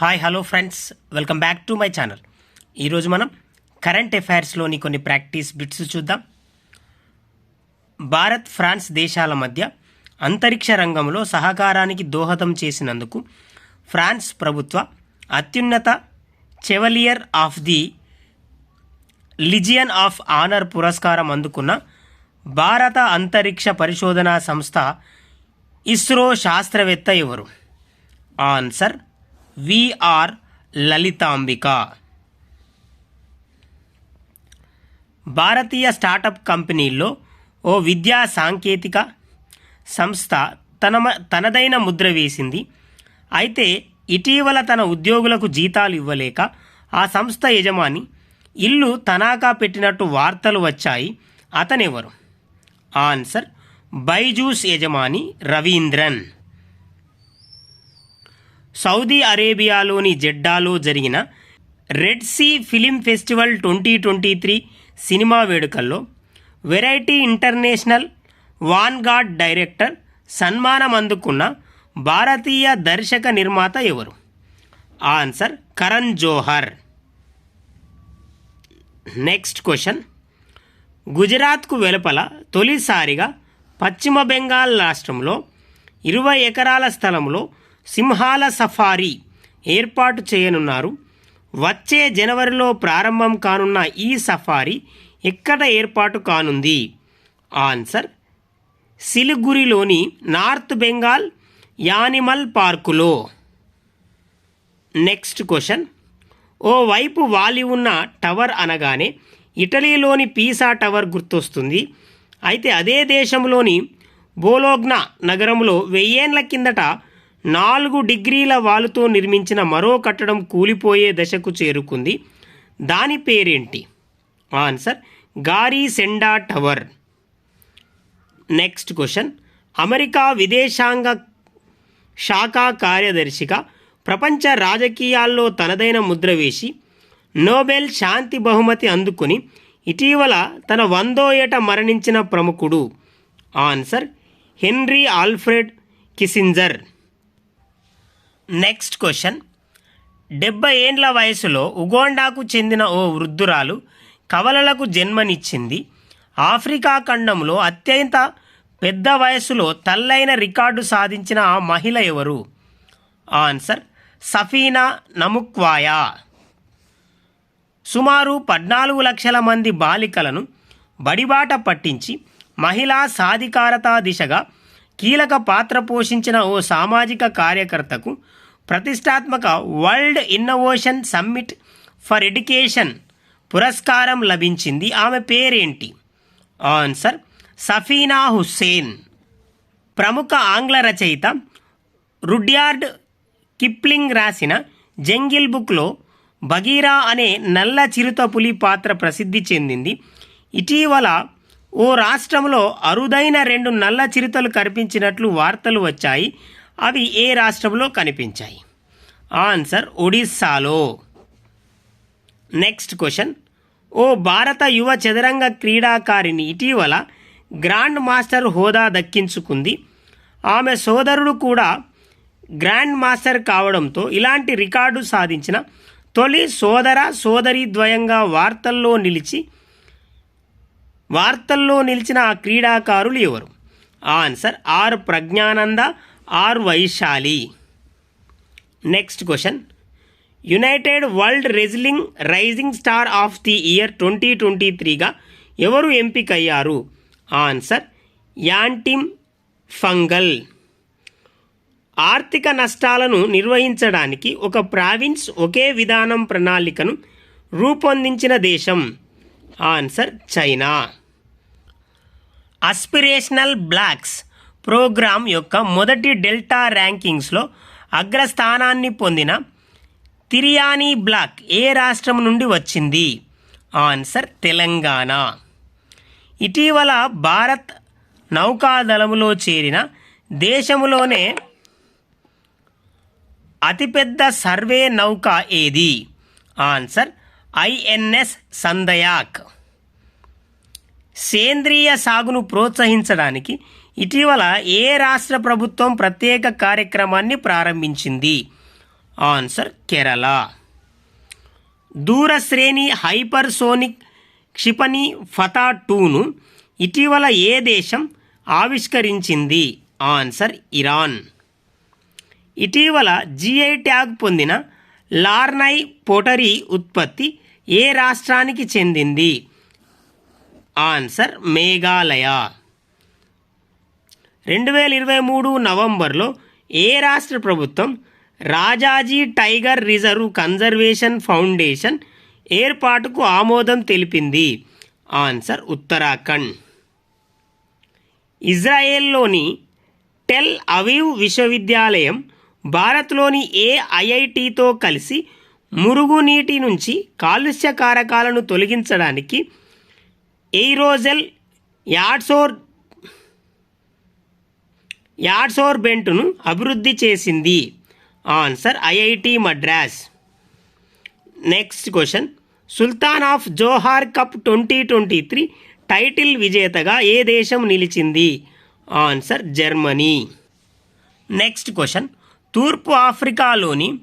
Hi hello friends welcome back to my channel ఈరోజు మనం current అఫైర్స్లోని కొన్ని ప్రాక్టీస్ బిట్స్ చూద్దాం. భారత్ ఫ్రాన్స్ దేశాల మధ్య అంతరిక్ష రంగంలో సహకారానికి దోహదం చేసినందుకు ఫ్రాన్స్ ప్రభుత్వ అత్యున్నత Chevalier of the Legion of Honour పురస్కారం అందుకున్న భారత అంతరిక్ష పరిశోధనా సంస్థ ఇస్రో శాస్త్రవేత్త ఎవరు? Answer V R Lalithambika. భారతీయ స్టార్టప్ కంపెనీల్లో ఓ విద్యా సాంకేతిక సంస్థ తన తనదైన ముద్ర వేసింది. అయితే ఇటీవల తన ఉద్యోగులకు జీతాలు ఇవ్వలేక ఆ సంస్థ యజమాని ఇల్లు తనాకా పెట్టినట్టు వార్తలు వచ్చాయి. అతనెవరు? ఆన్సర్ బైజూస్ యజమాని రవీంద్రన్. సౌదీ అరేబియాలోని జెడ్డాలో జరిగిన Red Sea Film Festival twenty twenty three cinema వేడుకల్లో వెరైటీ ఇంటర్నేషనల్ వాన్గార్డ్ డైరెక్టర్ సన్మానం అందుకున్న భారతీయ దర్శక నిర్మాత ఎవరు? Answer Karan Johar. Next question. గుజరాత్కు వెలుపల తొలిసారిగా పశ్చిమ బెంగాల్ రాష్ట్రంలో ఇరవై ఎకరాల స్థలంలో సింహాల సఫారీ ఏర్పాటు చేయనున్నారు. వచ్చే జనవరిలో ప్రారంభం కానున్న ఈ సఫారీ ఎక్కడ ఏర్పాటు కానుంది? ఆన్సర్ సిలిగురిలోని నార్త్ బెంగాల్ యానిమల్ పార్కులో. నెక్స్ట్ క్వశ్చన్ ఓ వైపు వాలి ఉన్న టవర్ అనగానే ఇటలీలోని పీసా టవర్ గుర్తొస్తుంది. అయితే అదే దేశంలోని బోలోగ్నా నగరంలో వెయ్యేండ్ల కిందట నాలుగు డిగ్రీల వాలుతో నిర్మించిన మరో కట్టడం కూలిపోయే దశకు చేరుకుంది. దాని పేరేంటి? Answer Garisenda tower. Next question America విదేశాంగ శాఖ కార్యదర్శిగా ప్రపంచ రాజకీయాల్లో తనదైన ముద్ర వేసి నోబెల్ శాంతి బహుమతి అందుకుని ఇటీవల తన వందో ఏట మరణించిన ప్రముఖుడు. Answer Henry Alfred Kissinger. Next question డెబ్బై ఏండ్ల వయసులో ఉగోండాకు చెందిన ఓ వృద్ధురాలు కవలలకు జన్మనిచ్చింది. ఆఫ్రికా ఖండంలో అత్యంత పెద్ద వయసులో తల్లైన రికార్డు సాధించిన ఆ మహిళ ఎవరు? Answer Safina Namukwaya. సుమారు పద్నాలుగు లక్షల మంది బాలికలను బడిబాట పట్టించి మహిళా సాధికారత దిశగా కీలక పాత్ర పోషించిన ఓ సామాజిక కార్యకర్తకు ప్రతిష్టాత్మక world innovation summit for education పురస్కారం లభించింది. ఆమె పేరేంటి? ఆన్సర్ సఫీనా హుస్సేన్. ప్రముఖ ఆంగ్ల రచయిత రుడ్యార్డ్ కిప్లింగ్ రాసిన జంగిల్ బుక్లో బగీరా అనే నల్ల చిరుత పులి పాత్ర ప్రసిద్ధి చెందింది. ఇటీవల ఓ రాష్ట్రంలో అరుదైన రెండు నల్ల చిరుతలు కనిపించినట్లు వార్తలు వచ్చాయి. అవి ఏ రాష్ట్రంలో కనిపించాయి? ఆన్సర్ ఒడిస్సాలో. Next question. ఓ భారత యువ చదరంగ క్రీడాకారిణి ఇటీవల గ్రాండ్ మాస్టర్ హోదా దక్కించుకుంది. ఆమె సోదరుడు కూడా గ్రాండ్ మాస్టర్ కావడంతో ఇలాంటి రికార్డు సాధించిన తొలి సోదర సోదరి ద్వయంగా వార్తల్లో నిలిచి వార్తల్లో నిలిచిన ఆ క్రీడాకారులు ఎవరు? Answer R Praggnanandhaa R Vaishali. Next question. United World Wrestling Rising Star of the Year twenty twenty త్రీగా ఎవరు ఎంపికయ్యారు? ఆన్సర్ యాంటిమ్ ఫంగల్. ఆర్థిక నష్టాలను నిర్వహించడానికి ఒక ప్రావిన్స్ ఒకే విధానం ప్రణాళికను రూపొందించిన దేశం. Answer China. Aspirational blocks programme యొక్క మొదటి డెల్టా ర్యాంకింగ్స్లో అగ్రస్థానాన్ని పొందిన తిరియానీ బ్లాక్ ఏ రాష్ట్రం నుండి వచ్చింది? ఆన్సర్ తెలంగాణ. ఇటీవల భారత్ నౌకాదళములో చేరిన దేశములోనే అతిపెద్ద సర్వే నౌక ఏది? ఆన్సర్ ఐఎన్ఎస్ సందయాక్ సేంద్రియ సాగును ప్రోత్సహించడానికి ఇటీవల ఏ రాష్ట్ర ప్రభుత్వం ప్రత్యేక కార్యక్రమాన్ని ప్రారంభించింది? ఆన్సర్ కేరళ. దూరశ్రేణి హైపర్సోనిక్ క్షిపణి ఫతా టూను ఇటీవల ఏ దేశం ఆవిష్కరించింది? Answer Iran. ఇటీవల జిఐ ట్యాగ్ పొందిన లార్నై పోటరీ ఉత్పత్తి ఏ రాష్ట్రానికి చెందింది? ఆన్సర్ మేఘాలయ. రెండు వేల ఇరవై మూడు నవంబర్లో ఏ రాష్ట్ర ప్రభుత్వం Rajaji tiger reserve conservation foundation ఏర్పాటుకు ఆమోదం తెలిపింది? ఆన్సర్ ఉత్తరాఖండ్. ఇజ్రాయెల్లోని టెల్ అవీవ్ విశ్వవిద్యాలయం భారత్లోని ఏ ఐఐటితో కలిసి మురుగునీటి నుంచి కాలుష్య కారకాలను తొలగించడానికి ఎయిరోజెల్ యాడ్సోర్ యాడ్సోర్బెంట్ను అభివృద్ధి చేసింది. Answer IIT Madras. Next question. Sultan of Johor Cup twenty twenty three title విజేతగా ఏ దేశం నిలిచింది? Answer Germany. Next question. తూర్పు ఆఫ్రికాలోని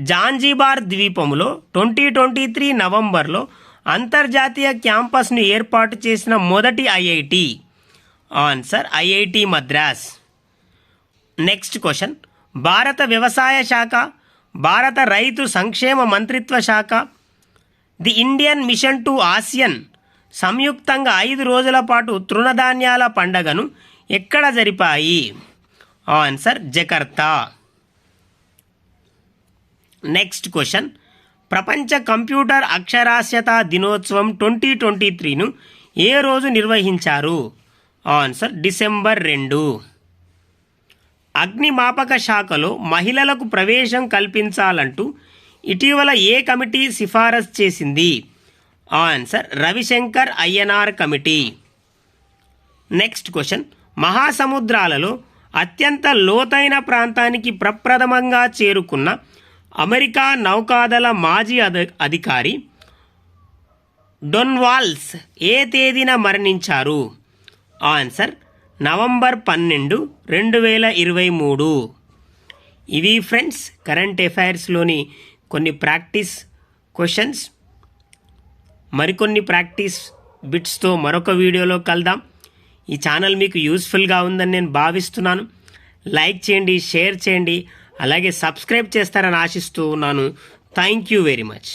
జాంజీబార్ ద్వీపంలో ట్వంటీ ట్వంటీ త్రీ నవంబర్లో అంతర్జాతీయ క్యాంపస్ను ఏర్పాటు చేసిన మొదటి IIT. Answer IIT Madras. Next question. భారత వ్యవసాయ శాఖ భారత రైతు సంక్షేమ మంత్రిత్వ శాఖ the Indian Mission to ASEAN సంయుక్తంగా ఐదు రోజుల పాటు తృణధాన్యాల పండగను ఎక్కడ జరిపాయి? Answer Jakarta. Next question. ప్రపంచ కంప్యూటర్ అక్షరాస్యత దినోత్సవం ట్వంటీ ట్వంటీ త్రీను ఏ రోజు నిర్వహించారు? ఆన్సర్ డిసెంబర్ రెండు. అగ్నిమాపక శాఖలో మహిళలకు ప్రవేశం కల్పించాలంటూ ఇటీవల ఏ కమిటీ సిఫారసు చేసింది? Answer Ravishankar Ayyanar committee. Next question. మహాసముద్రాలలో అత్యంత లోతైన ప్రాంతానికి ప్రప్రథమంగా చేరుకున్న అమెరికా నౌకాదళ మాజీ అధ అధికారి డొన్వాల్స్ ఏ తేదీన మరణించారు? ఆన్సర్ నవంబర్ పన్నెండు రెండు వేల ఇరవై మూడు. ఇవి ఫ్రెండ్స్ కరెంట్ అఫైర్స్లోని కొన్ని ప్రాక్టీస్ క్వశ్చన్స్. మరికొన్ని ప్రాక్టీస్ బిట్స్తో మరొక వీడియోలో కలుద్దాం. ఈ ఛానల్ మీకు యూస్ఫుల్గా ఉందని నేను భావిస్తున్నాను. లైక్ చేయండి షేర్ చేయండి. అలాగే సబ్స్క్రైబ్ చేస్తారని ఆశిస్తూ ఉన్నాను. Thank you very much